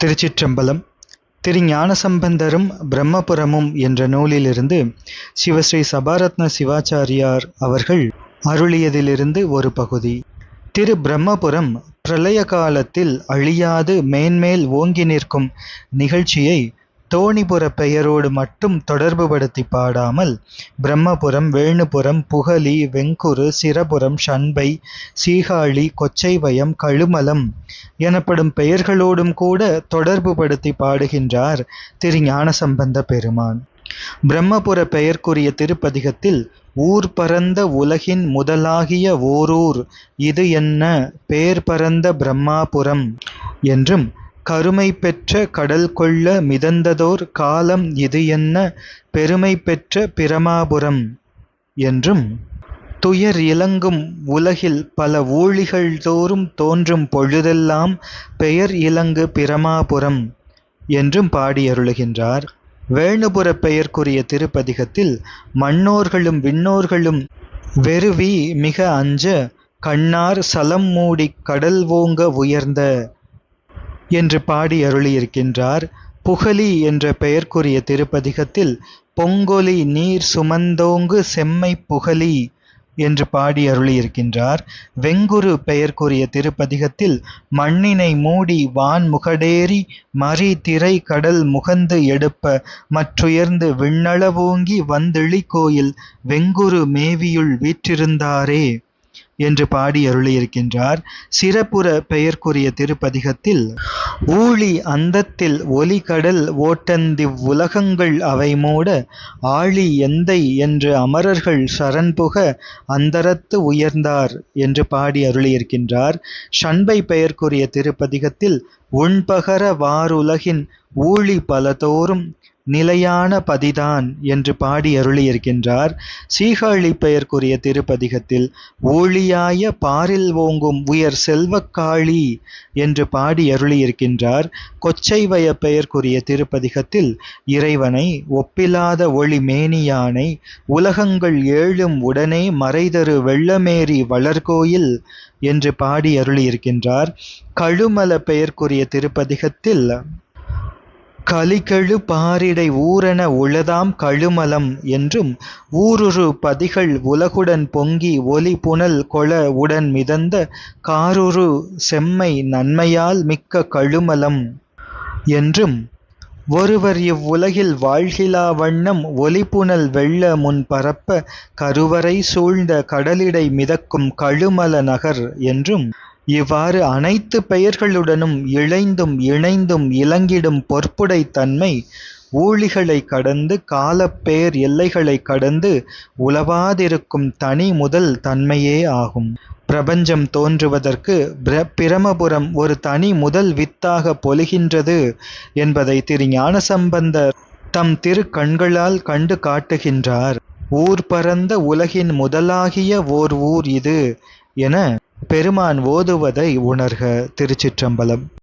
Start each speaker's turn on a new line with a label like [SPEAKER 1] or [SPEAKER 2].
[SPEAKER 1] திருச்சிற்றம்பலம் திரு ஞானசம்பந்தரும் பிரம்மபுரமும் என்ற நூலிலிருந்து சிவஸ்ரீ சபாரத்ன சிவாச்சாரியார் அவர்கள் அருளியதிலிருந்து ஒரு பகுதி. திரு பிரம்மபுரம் பிரளய காலத்தில் அழியாது மேன்மேல் ஓங்கி நிற்கும் நிகழ்ச்சியை தோணிபுர பெயரோடு மட்டும் தொடர்புபடுத்தி பாடாமல் பிரம்மபுரம் வேணுபுரம் புகலி வெங்குரு சிரபுரம் ஷண்பை சீகாழி கொச்சைவயம் கழுமலம் எனப்படும் பெயர்களோடும் கூட தொடர்புபடுத்தி பாடுகின்றார் திரு ஞானசம்பந்த பெருமான். பிரம்மபுர பெயர்க்குரிய திருப்பதிகத்தில் ஊர் பரந்த உலகின் முதலாகிய ஓரூர் இது என்ன? பேர் பரந்த பிரம்மாபுரம் என்றும் கருமை பெற்ற கடல் கொள்ள மிதந்ததோர் காலம் இது என்ன? பெருமை பெற்ற பிரமாபுரம் என்றும் துயர் இலங்கும் உலகில் பல ஊழிகள் தோறும் தோன்றும் பொழுதெல்லாம் பெயர் இலங்கு பிரமாபுரம் என்றும் பாடியருளுகின்றார். வேணுபுர பெயர்க்குரிய திருப்பதிகத்தில் மன்னோர்களும் விண்ணோர்களும் வெறுவி மிக அஞ்ச கண்ணார் சலம் மூடிக் கடல் ஓங்க உயர்ந்த என்று பாடி அருளியிருக்கின்றார். புகலி என்ற பெயர்க்குரிய திருப்பதிகத்தில் பொங்கொலி நீர் சுமந்தோங்கு செம்மை புகலி என்று பாடி அருளியிருக்கின்றார். வெங்குரு பெயர்க்குரிய திருப்பதிகத்தில் மண்ணினை மூடி வான் முகடேறி மறி திரை கடல் முகந்து எடுப்ப மற்றுயர்ந்து விண்ணளவோங்கி வந்தெளி கோயில் வெங்குரு மேவியுள் வீற்றிருந்தாரே என்று பாடி அருளியிருக்கின்றார். சிறப்புற பெயர்க்குரிய திருப்பதிகத்தில் ஊழி அந்தத்தில் ஒலி கடல் ஓட்டந்திவ் உலகங்கள் அவை மூட ஆழி எந்தை என்று அமரர்கள் சரண்புக அந்தரத்து உயர்ந்தார் என்று பாடி அருளியிருக்கின்றார். ஷண்பை பெயர்க்குரிய திருப்பதிகத்தில் உண்பகர வாருலகின் ஊழி பலதோறும் நிலையான பதிதான் என்று பாடி அருளியிருக்கின்றார். சீகாழி பெயர்க்குரிய திருப்பதிகத்தில் ஊழியாய பாரில் ஓங்கும் உயர் செல்வக்காளி என்று பாடி அருளியிருக்கின்றார். கொச்சைவய பெயர்க்குரிய திருப்பதிகத்தில் இறைவனை ஒப்பிலாத ஒளி மேனியானை உலகங்கள் ஏழும் உடனே மறைதரு வெள்ளமேறி வளர்கோயில் என்று பாடி அருளியிருக்கின்றார். கழுமல பெயர்க்குரிய திருப்பதிகத்தில் கலிகழு பாரிடை ஊரென உளதாம் கழுமலம் என்றும் ஊருரு பதிகள் உலகுடன் பொங்கி ஒலி புனல் கொள உடன் மிதந்த காருரு செம்மை நன்மையால் மிக்க கழுமலம் என்றும் ஒருவர் இவ்வுலகில் வாழ்கிலா வண்ணம் ஒலிப்புணல் வெள்ள முன் பரப்ப கருவறை சூழ்ந்த கடலிடை மிதக்கும் கழுமல நகர் என்றும் இவ்வாறு அனைத்து பெயர்களுடனும் இழைந்தும் இணைந்தும் இலங்கிடும் பொற்புடை தன்மை ஊழிகளை கடந்து காலப்பேர் எல்லைகளை கடந்து உலவாதிருக்கும் தனி முதல் தன்மையே ஆகும். பிரபஞ்சம் தோன்றுவதற்கு பிரமபுரம் ஒரு தனி முதல் வித்தாக பொலிகின்றது என்பதை திரு ஞானசம்பந்தர் தம் திரு கண்களால் கண்டு காட்டுகின்றார். ஊர் பரந்த உலகின் முதலாகிய ஓர் ஊர் இது என பெருமான் ஓதுவதை உணர்க திருச்சிற்றம்பலம்.